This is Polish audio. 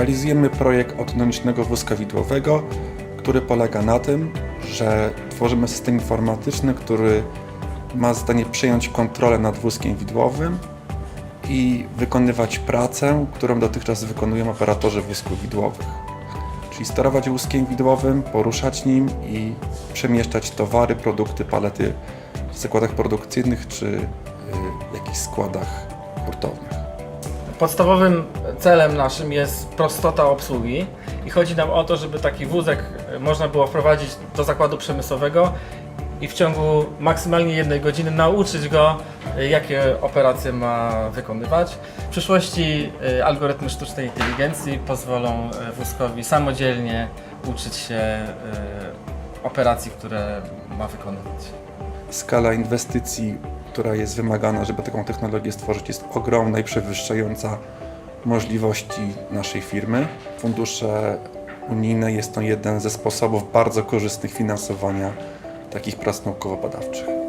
Realizujemy projekt autonomicznego wózka widłowego, który polega na tym, że tworzymy system informatyczny, który ma zadanie przejąć kontrolę nad wózkiem widłowym i wykonywać pracę, którą dotychczas wykonują operatorzy wózków widłowych. Czyli sterować wózkiem widłowym, poruszać nim i przemieszczać towary, produkty, palety w zakładach produkcyjnych czy y, jakichś składach hurtownych. Podstawowym celem naszym jest prostota obsługi i chodzi nam o to, żeby taki wózek e, można było wprowadzić do zakładu przemysłowego i w ciągu maksymalnie jednej godziny nauczyć go, e, jakie operacje ma wykonywać. W przyszłości e, algorytmy sztucznej inteligencji pozwolą wózkowi samodzielnie uczyć się operacji, które ma wykonywać. Skala inwestycji, która jest wymagana, żeby taką technologię stworzyć, jest ogromna i przewyższająca możliwości naszej firmy. Fundusze unijne jest to jeden ze sposobów bardzo korzystnych finansowania takich prac naukowo-badawczych.